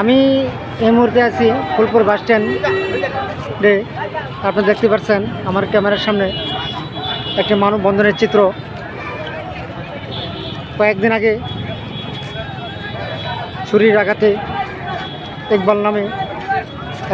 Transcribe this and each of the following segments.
আমি এই মুহূর্তে আছি ফুলপুর বাস স্ট্যান্ডে আপনি দেখতে পাচ্ছেন আমার ক্যামেরার সামনে একটি মানববন্ধনের চিত্র। কয়েকদিন আগে ছুরির আঘাতে ইকবাল নামে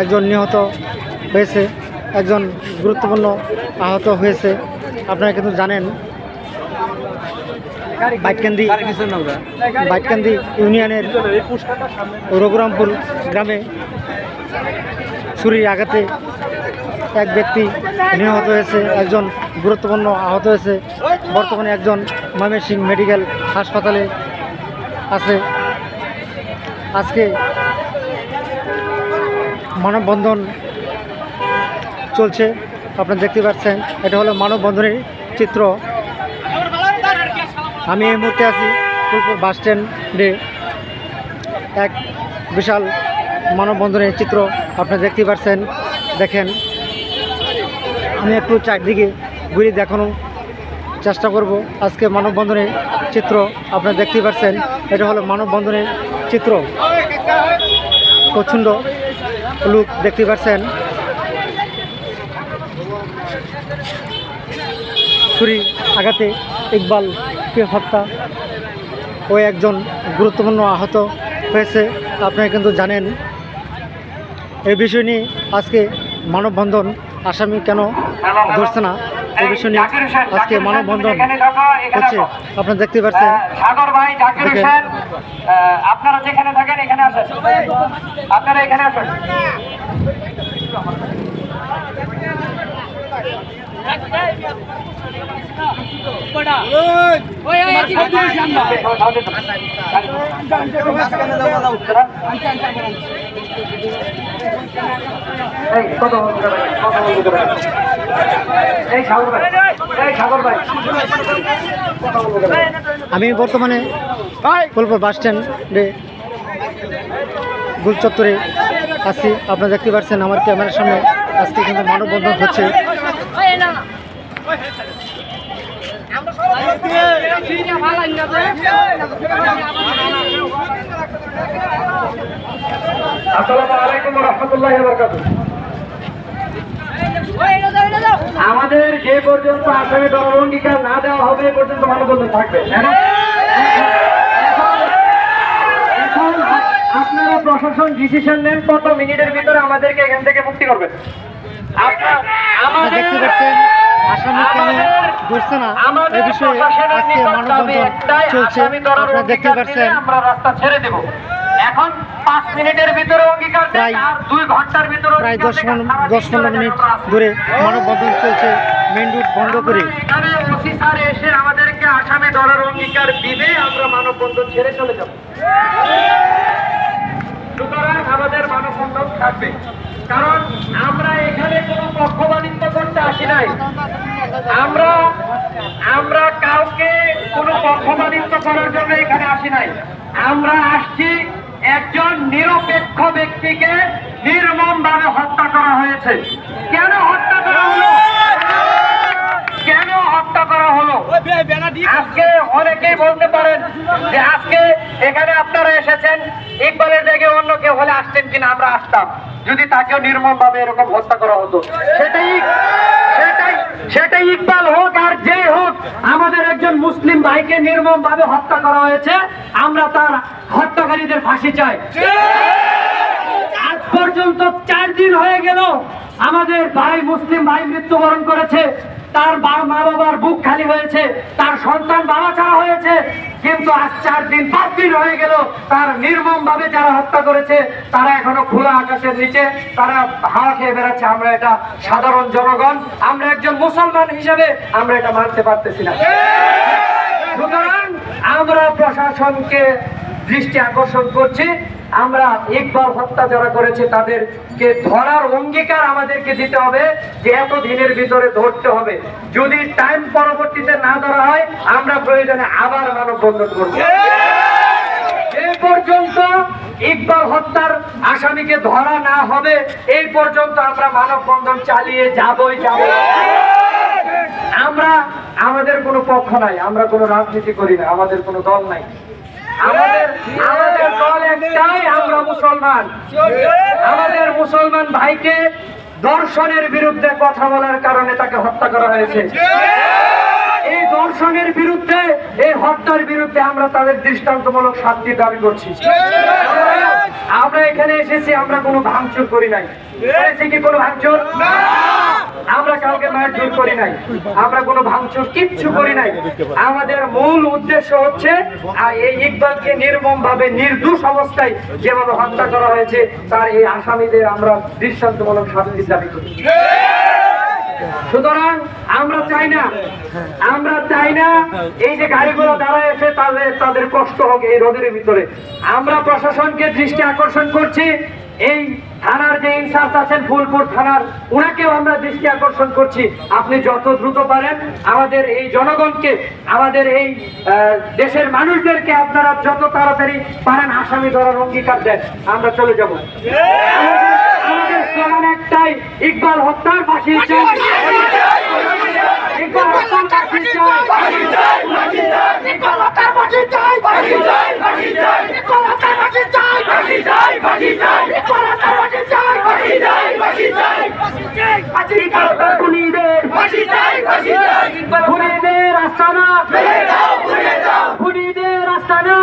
একজন নিহত হয়েছে, একজন গুরুত্বপূর্ণ আহত হয়েছে। আপনারা কিন্তু জানেন বাইটকান্দি বাইটকান্দি ইউনিয়নের রঘুরামপুর গ্রামে ছুরির আঘাতে এক ব্যক্তি নিহত হয়েছে, একজন গুরুত্বপূর্ণ আহত হয়েছে। বর্তমানে একজন ময়মনসিংহ মেডিকেল হাসপাতালে আছে। আজকে মানববন্ধন চলছে, আপনারা দেখতে পাচ্ছেন, এটা হলো মানববন্ধনের চিত্র। আমি এই মুহূর্তে আছি ফুলপুর বাস স্ট্যান্ডে এক বিশাল মানববন্ধনের চিত্র আপনারা দেখতে পাচ্ছেন দেখেন। আমি একটু চারদিকে ঘুরে দেখানোর চেষ্টা করব। আজকে মানববন্ধনের চিত্র আপনারা দেখতে পাচ্ছেন এটা হলো মানববন্ধনের চিত্র। প্রচণ্ড লুক দেখতে পাচ্ছেন ছুরি আঘাতে ইকবালকে হত্যা ও একজন গুরুত্বপূর্ণ আহত হয়েছে। আপনারা কিন্তু জানেন এই বিষয় নিয়ে আজকে মানববন্ধন আসামি কেন ধরছে না? এই বিষয় নিয়ে আজকে মানববন্ধন হচ্ছে। আপনারা দেখতে পাচ্ছেন সাগর ভাই জাকির হোসেন আপনারা যেখানে থাকেন এখানে আসেন। আপনারা এখানে আসেন। আমি বর্তমানে ফুলপুর বাস স্ট্যান্ডে গুল চত্বরে আছি। আপনারা দেখতে পাচ্ছেন আমার ক্যামেরার সামনে আজকে কিন্তু মানববন্ধন হচ্ছে। আমাদের যে পর্যন্ত আসামি অঙ্গীকার না দেওয়া হবে এ পর্যন্ত মানববন্ধন থাকবে। আপনারা প্রশাসন ডিসিশন নেন কত মিনিটের ভিতরে আমাদেরকে এখান থেকে মুক্তি করবেন। আপনারা- পাচ্ছেন। আসামি কেন ধরছে না? আমাদের বিষয়ে আজকে মানববন্ধন চলছে। আপনারা দেখতে পাচ্ছেন। আমরা রাস্তা ছেড়ে দেব। এখন পাঁচ মিনিটের ভিতরে অঙ্গীকার প্রায়- দুই ঘণ্টার ভিতরে প্রায় দশ দেন, পনেরো সারাদিন দশ পনেরো মিনিট ধরে মানববন্ধন চলছে মেন রুট বন্ধ করে। এখানে ওসি স্যার এসে আমাদেরকে আসামে ধরার অঙ্গীকার দিবে আমরা মানববন্ধন ছেড়ে চলে যাব। সুতরাং আমাদের মানববন্ধন থাকবে। কারণ আমরা এখানে কোনো পক্ষপাতিত্ব করতে আসি নাই। আমরা আমরা কাউকে কোনো পক্ষপাতিত্ব করার জন্য এখানে আসি নাই। আমরা আসছি একজন নিরপেক্ষ ব্যক্তিকে নির্মম ভাবে হত্যা করা হয়েছে। কেন হত্যা করা হলো? কেন হত্যা করা হলো? আজকে অনেকেই বলতে পারেন যে আজকে এখানে আপনারা এসেছেন ইকবালের জায়গায় অন্য কেউ হলে আসতেন কিনা আমরা আসতাম। যদি তাকেও নির্মম ভাবে এরকম হত্যা করা হতো। সেটাই সেটাই ইকবাল হোক আর যে হোক, আমাদের একজন মুসলিম ভাইকে নির্মম ভাবে হত্যা করা হয়েছে। আমরা তার হত্যাকারীদের ফাঁসি চাই। আজ পর্যন্ত চার দিন হয়ে গেল আমাদের ভাই মুসলিম ভাই মৃত্যুবরণ করেছে। তার মা বাবার বুক খালি হয়েছে। সন্তান বাবা ছাড়া হয়েছে, কিন্তু আজ চার দিন পাঁচ দিন হয়ে গেল। তার নির্মম ভাবে যারা হত্যা করেছে, তারা এখনও খোলা আকাশের নিচে, তারা হাওয়া খেয়ে বেড়াচ্ছে। আমরা এটা সাধারণ জনগণ, আমরা একজন মুসলমান হিসেবে আমরা এটা মানতে পারতেছি না। সুতরাং আমরা প্রশাসনকে দৃষ্টি আকর্ষণ করছি। আমরা ইকবাল হত্যা যারা করেছে তাদেরকে ধরার অঙ্গীকার আমাদেরকে দিতে হবে যে এত দিনের ভিতরে ধরতে হবে। যদি টাইম পরবর্তীতে না ধরা হয় আমরা প্রয়োজনে আবার মানববন্ধন করব। এই পর্যন্ত ইকবাল হত্যার আসামিকে ধরা না হবে এই পর্যন্ত আমরা মানববন্ধন চালিয়ে যাবই যাব। আমরা আমাদের কোনো পক্ষ নাই আমরা কোনো রাজনীতি করি না আমাদের কোনো দল নাই। আমাদের মুসলমান। ভাইকে দর্শনের বিরুদ্ধে কথা বলার কারণে তাকে হত্যা করা হয়েছে। এই দর্শনের বিরুদ্ধে, এই হত্যার বিরুদ্ধে আমরা তাদের দৃষ্টান্তমূলক শাস্তি দাবি করছি। আমরা এখানে এসেছি, আমরা কোনো ভাঙচুর করি নাই। কি কোনো ভাঙচুর? আমরা কাউকে মারধর করি নাই। আমরা কোনো ভাঙচুর কিচ্ছু করি নাই। আমাদের মূল উদ্দেশ্য হচ্ছে এই ইকবালকে নির্মম ভাবে নির্দোষ অবস্থায় যেভাবে হত্যা করা হয়েছে, তার এই আসামিদের আমরা দৃষ্টান্তমূলক শাস্তির দাবি করি। সুতরাং আমরা চাই না, আমরা চাই না এই যে গাড়িগুলো দাঁড়ায় আছে, তাদের তাদের কষ্ট হোক এই রোদের ভিতরে। আমরা প্রশাসনকে দৃষ্টি আকর্ষণ করছি এই থানার যে ইনচার্জ আছেন ফুলপুর থানার ওনাকেও আমরা দৃষ্টি আকর্ষণ করছি। আপনি যত দ্রুত পারেন আমাদের এই জনগণকে আমাদের এই দেশের মানুষদেরকে আপনারা যত তাড়াতাড়ি পারেন আসামি ধরার অঙ্গীকার দেন। আমরা চলে যাব। আমাদের- আমাদের স্লোগান একটাই ইকবাল হত্যার ফাঁসি ইকবাল হত্যার ফাঁসি চাই খুনিদের খুনিদের আস্তানা খুনিদের আস্তানা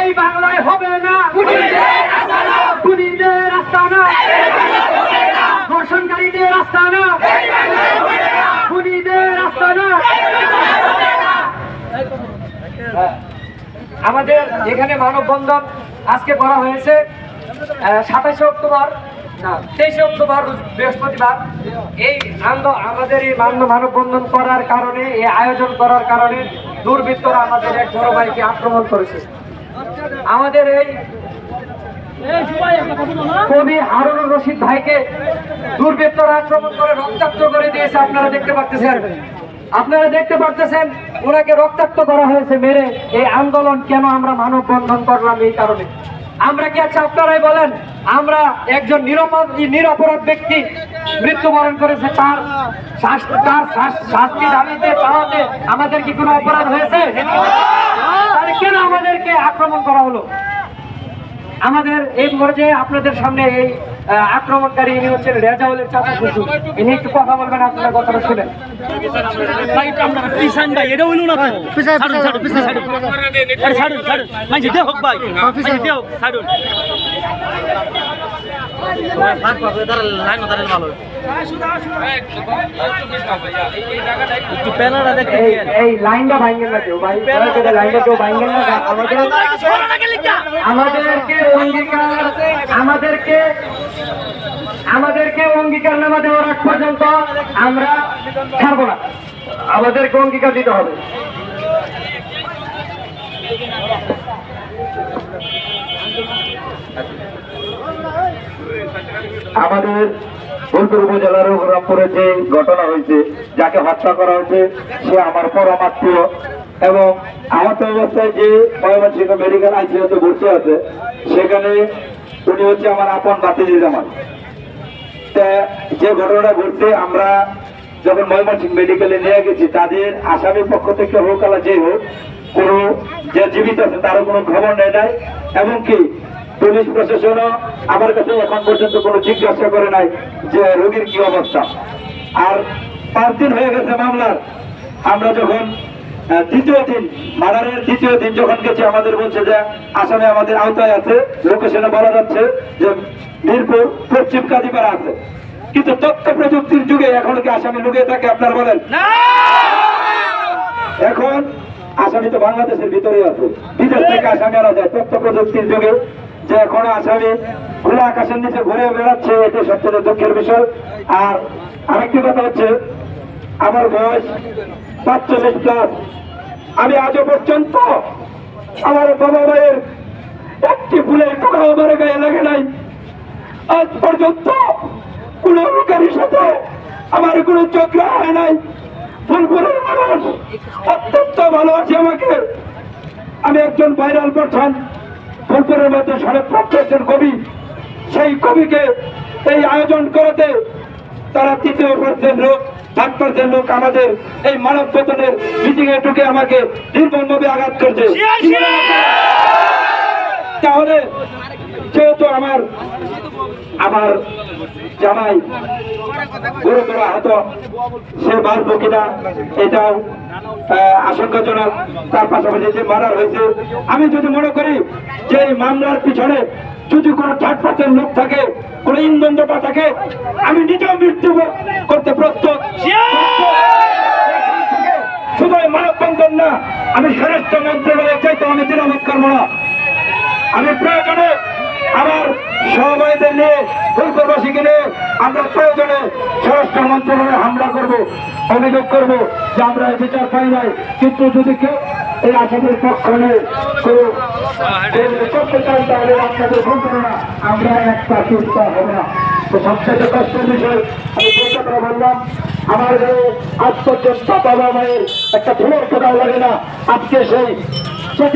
এই বাংলায় হবে না খুনিদের আস্তানা ধর্ষণকারীদের আস্তানা আমাদের এখানে মানববন্ধন আজকে করা হয়েছে সাতাশে অক্টোবর তেইশে অক্টোবর, বৃহস্পতিবার। এই আমাদের এই মান্য মানববন্ধন করার কারণে, এই আয়োজন করার কারণে দুর্বৃত্তরা আমাদের এক বড় ভাইকে আক্রমণ করেছে। আমাদের এই কবি হারুনুর রশিদ ভাইকে দুর্বৃত্তরা আক্রমণ করে রক্তাক্ত করে দিয়েছে, আপনারা দেখতে পাচ্ছেন আপনারা দেখতে পাচ্ছেন ওনাকে রক্তাক্ত করা হয়েছে মেরে। এই আন্দোলন কেন আমরা মানববন্ধন করলাম এই কারণে? আমরা কি আচ্ছা আপনারাই বলেন, আমরা একজন নিরপরাধ ব্যক্তি, মৃত্যুবরণ করেছে, তার তার শাস্তি দাবিতে আমাদের কি কোনো অপরাধ হয়েছে? কেন আমাদেরকে আক্রমণ করা হলো? আমাদের এই পর্যায়ে আপনাদের সামনে এই আক্রমণকারী ইনি হচ্ছেন রেজাউলের চাচা শ্বশুর ইনি একটু কথা বলবেন আপনারা কথাটা শুনেন। এই লাইনটা ভাঙেন না কেউ ভাই। লাইনটা কেউ ভাঙেন না আমাদের আমাদেরকে অঙ্গীকার আমাদেরকে আমাদেরকে অঙ্গীকার নামা দেওয়ার আগ পর্যন্ত আমরা ছাড়বো না। আমাদেরকে অঙ্গীকার দিতে হবে। আমাদের ফুলপুর উপজেলার রামপুরে যে ঘটনা হয়েছে, যাকে হত্যা করা হয়েছে, সে আমার পরমাত্মীয় এবং আহত অবস্থায় যে ময়মনসিংহ মেডিকেল আইসিউতে ভর্তি আছে, সেখানে উনি হচ্ছে আমার আপন বাতিজি জামান যে ঘটনাটা ঘটছে, আমরা যখন ময়মনসিংহ মেডিকেলে নিয়ে গেছি, তাদের আসামির পক্ষ থেকে হোক আলা যে হোক, কোনো যে জীবিত আছে তারও কোনো খবর নেয় নাই, এমনকি পুলিশ প্রশাসনও আমার কাছে এখন পর্যন্ত কোনো জিজ্ঞাসা করে নাই যে রোগীর কি অবস্থা। আর পাঁচ দিন হয়ে গেছে মামলার। আমরা যখন দ্বিতীয় দিন মার্ডারের দ্বিতীয় দিন যখন গেছি আমাদের বলছে যে আসামে আমাদের আওতায় আছে লোকেশনে বলা যাচ্ছে যে মিরপুর পশ্চিম কাজীপাড়া আছে। কিন্তু তথ্য প্রযুক্তির যুগে এখন কি আসামি লুকিয়ে থাকে আপনারা বলেন? এখন আসামি তো বাংলাদেশের ভিতরে আছে। বিদেশ থেকে আসামি আনা যায়। তথ্য প্রযুক্তির যুগে যে এখন আসামি খোলা আকাশের নিচে ঘুরে বেড়াচ্ছে এটি সবচেয়ে দুঃখের বিষয়। আর আরেকটি কথা হচ্ছে আমার বয়স পাঁচচল্লিশ প্লাস আমি আজও পর্যন্ত আমার বাবা মায়ের একটি ফুলের টোকা আমার গায়ে লাগে নাই। আজ পর্যন্ত কোন লোকের সাথে আমার কোনো চক্র হয় নাই। ফুলপুরের মানুষ অত্যন্ত ভালোবাসে আমাকে। আমি একজন ভাইরাল পাঠান ফুলপুরের মধ্যে সড়কপ্রাপ্ত একজন কবি। সেই কবিকে এই আয়োজন করাতে তারা তৃতীয় পর্যায়ের লোক। ষাট পার্সেন্ট লোক আমাদের এই মানব পতনের মিটিং এ ঢুকে আমাকে নির্মমভাবে আঘাত করছে। তাহলে যেহেতু আমার আমার জামাই গুরুতর আহত সে বাঁচবো কিনা এটাও আশঙ্কাজনক। তার পাশাপাশি যে মারার হয়েছে, আমি যদি মনে করি যে এই মামলার পিছনে যদি কোনো থার্ড লোক থাকে, কোনো ইন্ধনটা থাকে, আমি নিজেও মৃত্যু করতে প্রস্তুত। শুধু মানববন্ধন না, আমি স্বরাষ্ট্র মন্ত্রণালয়ে চাইতে আমি দিনামত করব না। আমি প্রয়োজনে আমার সহবাইদের নিয়ে ফুলপুরবাসীকে নিয়ে আমরা প্রয়োজনে স্বরাষ্ট্র মন্ত্রণালয়ে হামলা করব, অভিযোগ করব যে আমরা বিচার পাই নাই। কিন্তু যদি কেউ এই আসামের পক্ষ কেউ করতে চান তাহলে আপনাদের করো না, আমরা একটা চিন্তা হবে না। তো সবচেয়ে কষ্টের বিষয়, আমি কথা বললাম, আমার আজ পর্যন্ত বাবা মায়ের একটা ফুলের ফোটাও লাগে না। আজকে সেই